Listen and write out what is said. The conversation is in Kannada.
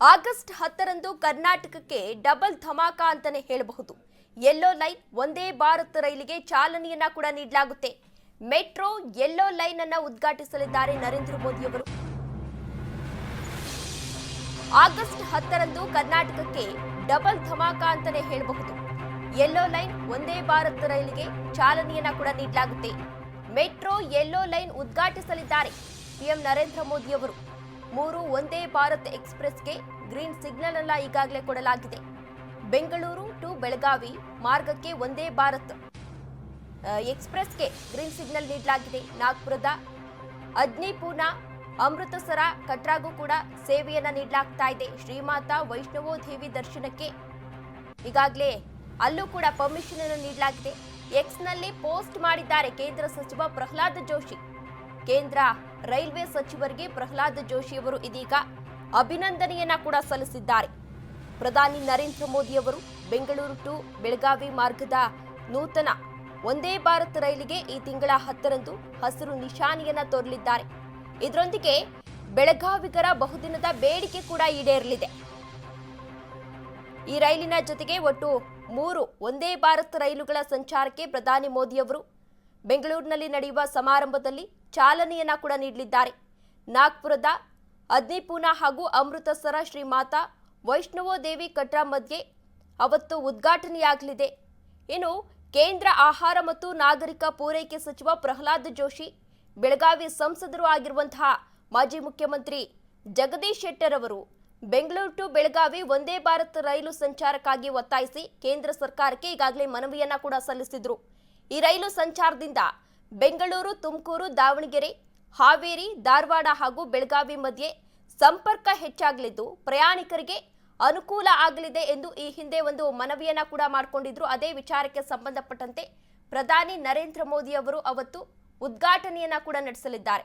ಆಗಸ್ಟ್ ಹತ್ತರಂದು ಕರ್ನಾಟಕಕ್ಕೆ ಡಬಲ್ ಧಮಾಕ ಅಂತಾನೆ ಹೇಳಬಹುದು. ಯೆಲ್ಲೋ ಲೈನ್ ಒಂದೇ ಭಾರತ ರೈಲಿಗೆ ಚಾಲನೆಯನ್ನ ಕೂಡ ನೀಡಲಾಗುತ್ತೆ. ಮೆಟ್ರೋ ಯೆಲ್ಲೋ ಲೈನ್ ಅನ್ನ ಉದ್ಘಾಟಿಸಲಿದ್ದಾರೆ ನರೇಂದ್ರ ಮೋದಿ ಅವರು. ಆಗಸ್ಟ್ ಹತ್ತರಂದು ಕರ್ನಾಟಕಕ್ಕೆ ಡಬಲ್ ಧಮಾಕ ಅಂತಾನೆ ಹೇಳಬಹುದು. ಯೆಲ್ಲೋ ಲೈನ್ ಒಂದೇ ಭಾರತ ರೈಲಿಗೆ ಚಾಲನೆಯನ್ನ ಕೂಡ ನೀಡಲಾಗುತ್ತೆ. ಮೆಟ್ರೋ ಯೆಲ್ಲೋ ಲೈನ್ ಉದ್ಘಾಟಿಸಲಿದ್ದಾರೆ. ಸಿಎಂ ನರೇಂದ್ರ ಮೋದಿಯವರು ಮೂರು ಒಂದೇ ಭಾರತ್ ಎಕ್ಸ್ಪ್ರೆಸ್ಗೆ ಗ್ರೀನ್ ಸಿಗ್ನಲ್ ಅಲ್ಲ ಈಗಾಗಲೇ ಕೊಡಲಾಗಿದೆ. ಬೆಂಗಳೂರು ಟು ಬೆಳಗಾವಿ ಮಾರ್ಗಕ್ಕೆ ಒಂದೇ ಭಾರತ್ ಎಕ್ಸ್ಪ್ರೆಸ್ಗೆ ಗ್ರೀನ್ ಸಿಗ್ನಲ್ ನೀಡಲಾಗಿದೆ. ನಾಗ್ಪುರದ ಅಗ್ನಿಪೂರ್ಣ, ಅಮೃತಸರ, ಕಟ್ರಾಗೂ ಕೂಡ ಸೇವೆಯನ್ನ ನೀಡಲಾಗ್ತಾ ಇದೆ. ಶ್ರೀಮಾತಾ ವೈಷ್ಣವೋ ದೇವಿ ದರ್ಶನಕ್ಕೆ ಈಗಾಗಲೇ ಅಲ್ಲೂ ಕೂಡ ಪರ್ಮಿಷನ್ ಅನ್ನು ನೀಡಲಾಗಿದೆ. ಎಕ್ಸ್ನಲ್ಲಿ ಪೋಸ್ಟ್ ಮಾಡಿದ್ದಾರೆ ಕೇಂದ್ರ ಸಚಿವ ಪ್ರಹ್ಲಾದ್ ಜೋಶಿ. ಕೇಂದ್ರ ರೈಲ್ವೆ ಸಚಿವರಿಗೆ ಪ್ರಹ್ಲಾದ್ ಜೋಶಿ ಅವರು ಇದೀಗ ಅಭಿನಂದನೆಯನ್ನ ಕೂಡ ಸಲ್ಲಿಸಿದ್ದಾರೆ. ಪ್ರಧಾನಿ ನರೇಂದ್ರ ಮೋದಿ ಅವರು ಬೆಂಗಳೂರು ಟು ಬೆಳಗಾವಿ ಮಾರ್ಗದ ನೂತನ ಒಂದೇ ಭಾರತ್ ರೈಲಿಗೆ ಈ ತಿಂಗಳ ಹತ್ತರಂದು ಹಸಿರು ನಿಶಾನಿಯನ್ನ ತೋರಲಿದ್ದಾರೆ. ಇದರೊಂದಿಗೆ ಬೆಳಗಾವಿಗರ ಬಹುದಿನದ ಬೇಡಿಕೆ ಕೂಡ ಈಡೇರಲಿದೆ. ಈ ರೈಲಿನ ಜೊತೆಗೆ ಒಟ್ಟು ಮೂರು ಒಂದೇ ಭಾರತ್ ರೈಲುಗಳ ಸಂಚಾರಕ್ಕೆ ಪ್ರಧಾನಿ ಮೋದಿಯವರು ಬೆಂಗಳೂರಿನಲ್ಲಿ ನಡೆಯುವ ಸಮಾರಂಭದಲ್ಲಿ ಚಾಲನೆಯನ್ನ ಕೂಡ ನೀಡಲಿದ್ದಾರೆ. ನಾಗ್ಪುರದ ಅಗ್ನಿಪೂನ ಹಾಗೂ ಅಮೃತಸರ ಶ್ರೀ ಮಾತಾ ವೈಷ್ಣವೋ ದೇವಿ ಕಟ್ರಾ ಮಧ್ಯೆ ಅವತ್ತು ಉದ್ಘಾಟನೆಯಾಗಲಿದೆ. ಇನ್ನು ಕೇಂದ್ರ ಆಹಾರ ಮತ್ತು ನಾಗರಿಕ ಪೂರೈಕೆ ಸಚಿವ ಪ್ರಹ್ಲಾದ್ ಜೋಶಿ, ಬೆಳಗಾವಿ ಸಂಸದರು ಆಗಿರುವಂತಹ ಮಾಜಿ ಮುಖ್ಯಮಂತ್ರಿ ಜಗದೀಶ್ ಶೆಟ್ಟರ್ ಅವರು ಬೆಂಗಳೂರು ಟು ಬೆಳಗಾವಿ ಒಂದೇ ಭಾರತ್ ರೈಲು ಸಂಚಾರಕ್ಕಾಗಿ ಒತ್ತಾಯಿಸಿ ಕೇಂದ್ರ ಸರ್ಕಾರಕ್ಕೆ ಈಗಾಗಲೇ ಮನವಿಯನ್ನ ಕೂಡ ಸಲ್ಲಿಸಿದ್ರು. ಈ ರೈಲು ಸಂಚಾರದಿಂದ ಬೆಂಗಳೂರು, ತುಮಕೂರು, ದಾವಣಗೆರೆ, ಹಾವೇರಿ, ಧಾರವಾಡ ಹಾಗೂ ಬೆಳಗಾವಿ ಮಧ್ಯೆ ಸಂಪರ್ಕ ಹೆಚ್ಚಾಗಲಿದ್ದು ಪ್ರಯಾಣಿಕರಿಗೆ ಅನುಕೂಲ ಆಗಲಿದೆ ಎಂದು ಈ ಹಿಂದೆ ಒಂದು ಮನವಿಯನ್ನ ಕೂಡ ಮಾಡಿಕೊಂಡಿದ್ರು. ಅದೇ ವಿಚಾರಕ್ಕೆ ಸಂಬಂಧಪಟ್ಟಂತೆ ಪ್ರಧಾನಿ ನರೇಂದ್ರ ಮೋದಿ ಅವರು ಅವತ್ತು ಉದ್ಘಾಟನೆಯನ್ನ ಕೂಡ ನಡೆಸಲಿದ್ದಾರೆ.